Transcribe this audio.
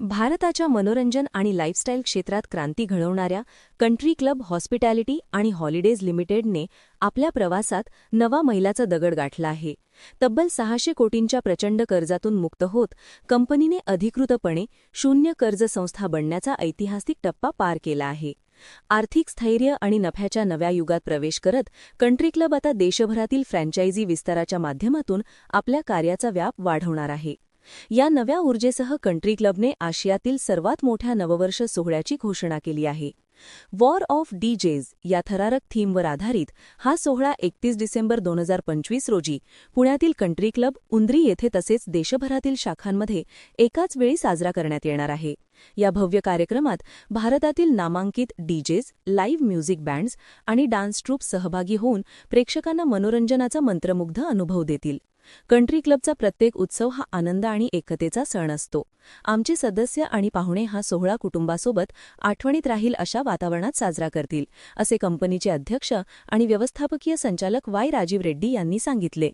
भारताच्या मनोरंजन आणि लाईफस्टाईल क्षेत्रात क्रांती घडवणाऱ्या कंट्री क्लब हॉस्पिटॅलिटी आणि हॉलिडेज लिमिटेडने आपल्या प्रवासात नवा मैलाचा दगड गाठला आहे. तब्बल सहाशे कोटींच्या प्रचंड कर्जातून मुक्त होत कंपनीने अधिकृतपणे शून्य कर्ज संस्था बनण्याचा ऐतिहासिक टप्पा पार केला आहे. आर्थिक स्थैर्य आणि नफ्याच्या नव्या युगात प्रवेश करत कंट्री क्लब आता देशभरातील फ्रँचायझी विस्ताराच्या माध्यमातून आपल्या कार्याचा व्याप वाढवणार आहे. या नव्या ऊर्जेसह कंट्री क्लबने आशियातील सर्वात मोठ्या नववर्ष सोहळ्याची घोषणा केली आहे. वॉर ऑफ डीजेज या थरारक थीमवर आधारित हा सोहळा एकतीस डिसेंबर दोन हजार पंचवीस रोजी पुण्यातील कंट्री क्लब उंद्री येथे तसेच देशभरातील शाखांमध्ये एकाच वेळी साजरा करण्यात येणार आहे. या भव्य कार्यक्रमात भारतातील नामांकित डीजेज लाईव्ह म्युझिक बँड्स आणि डान्स ट्रूप सहभागी होऊन प्रेक्षकांना मनोरंजनाचा मंत्रमुग्ध अनुभव देतील. कंट्री क्लबचा प्रत्येक उत्सव हा आनंद आणि एकतेचा सण असतो. आमचे सदस्य आणि पाहुणे हा सोहळा कुटुंबासोबत आठवणीत राहील अशा वातावरणात साजरा करतील असे कंपनीचे अध्यक्ष आणि व्यवस्थापकीय संचालक वाय. राजीव रेड्डी यांनी सांगितले.